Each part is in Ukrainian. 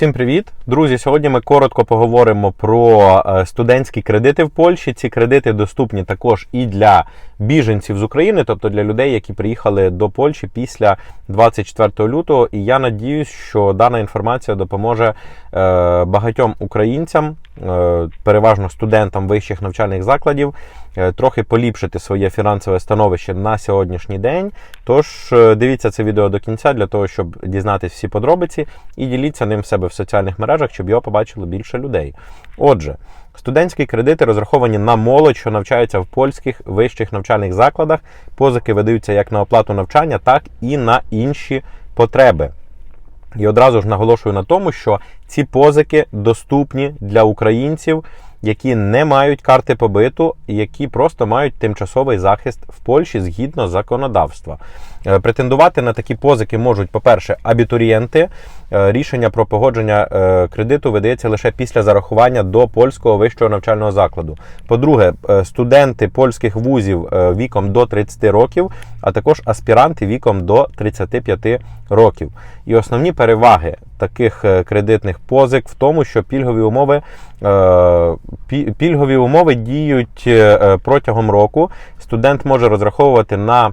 Всім привіт, друзі! Сьогодні ми коротко поговоримо про е, студентські кредити в Польщі. Ці кредити доступні також і для біженців з України, тобто для людей, які приїхали до Польщі після 24 лютого. І я надіюсь, що дана інформація допоможе е, багатьом українцям, е, переважно студентам вищих навчальних закладів, е, трохи поліпшити своє фінансове становище на сьогоднішній день. Тож дивіться це відео до кінця для того, щоб дізнатися всі подробиці і діліться ним в себе в соціальних мережах, щоб його побачило більше людей. Отже, студентські кредити розраховані на молодь, що навчається в польських вищих навчальних закладах. Позики видаються як на оплату навчання, так і на інші потреби. І одразу ж наголошую на тому, що ці позики доступні для українців, які не мають карти побиту, які просто мають тимчасовий захист в Польщі згідно законодавства. Е, Претендувати на такі позики можуть, по-перше, абітурієнти. Е, Рішення про погодження е, кредиту видається лише після зарахування до польського вищого навчального закладу. По-друге, студенти польських вузів віком до 30 років, а також аспіранти віком до 35 років. І основні переваги таких е, кредитних позик в тому, що пільгові умови, е, пільгові умови діють е, протягом року. Студент може розраховувати на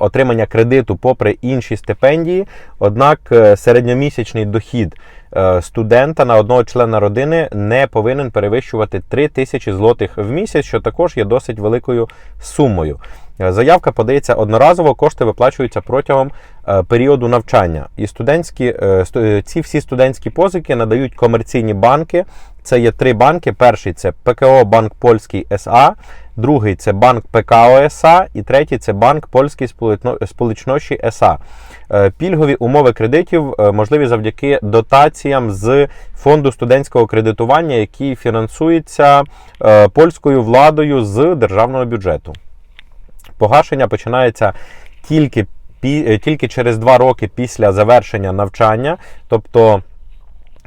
отримання кредиту попри інші стипендії. Однак середньомісячний дохід студента на одного члена родини не повинен перевищувати 3 тисячі злотих в місяць, що також є досить великою сумою. Е, Заявка подається одноразово, кошти виплачуються протягом е, періоду навчання. І студентські е, ці всі студентські позики надають комерційні банки. Це є три банки. Перший це ПКО Банк Польський СА, другий це банк ПКО СА, і третій це банк Польський Сполучнощі СА. Пільгові умови кредитів можливі завдяки дотаціям з фонду студентського кредитування, який фінансується польською владою з державного бюджету. Погашення починається тільки, е, тільки через два роки після завершення навчання. Тобто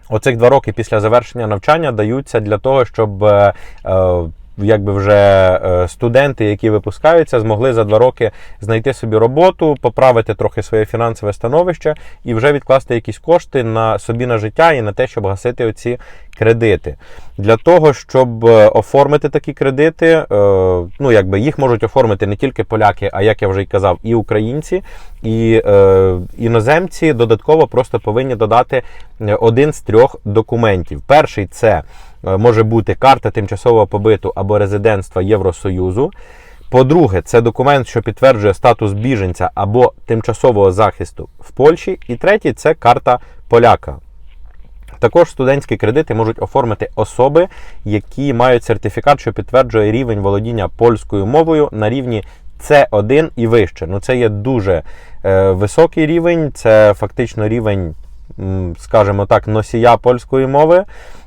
оцих два роки після завершення навчання даються для того, щоб е, е, якби вже е, студенти, які випускаються, змогли за два роки знайти собі роботу, поправити трохи своє фінансове становище і вже відкласти якісь кошти на собі на життя і на те, щоб гасити оці кредити. Для того, щоб е, оформити такі кредити, е, ну якби їх можуть оформити не тільки поляки, а як я вже й казав, і українці, і іноземці додатково просто повинні додати один з трьох документів. Перший це може бути карта тимчасового побиту або резидентства Євросоюзу. По-друге, це документ, що підтверджує статус біженця або тимчасового захисту в Польщі. І третій це карта поляка. Також студентські кредити можуть оформити особи, які мають сертифікат, що підтверджує рівень володіння польською мовою на рівні С1 і вище. Ну, це є дуже е, високий рівень, це фактично рівень, скажімо так, носія польської мови.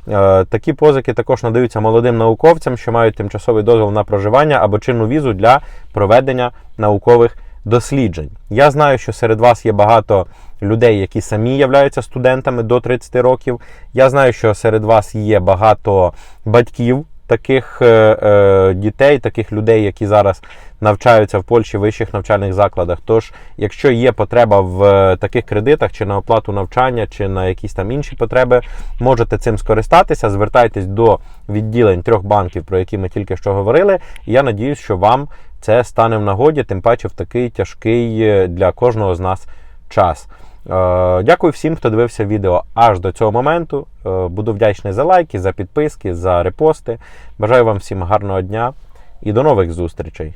Е, такі позики також надаються молодим науковцям, що мають тимчасовий дозвіл на проживання або чинну візу для проведення наукових досліджень. Я знаю, що серед вас є багато людей, які самі являються студентами до 30 років. Я знаю, що серед вас є багато батьків таких е, е, дітей, таких людей, які зараз навчаються в Польщі в вищих навчальних закладах. Тож, якщо є потреба в е, таких кредитах, чи на оплату навчання, чи на якісь там інші потреби, можете цим скористатися. Звертайтесь до відділень трьох банків, про які ми тільки що говорили. І я надіюсь, що вам це стане в нагоді, тим паче в такий тяжкий для кожного з нас час. Е, Дякую всім, хто дивився відео аж до цього моменту. Е, Буду вдячний за лайки, за підписки, за репости. Бажаю вам всім гарного дня і до нових зустрічей.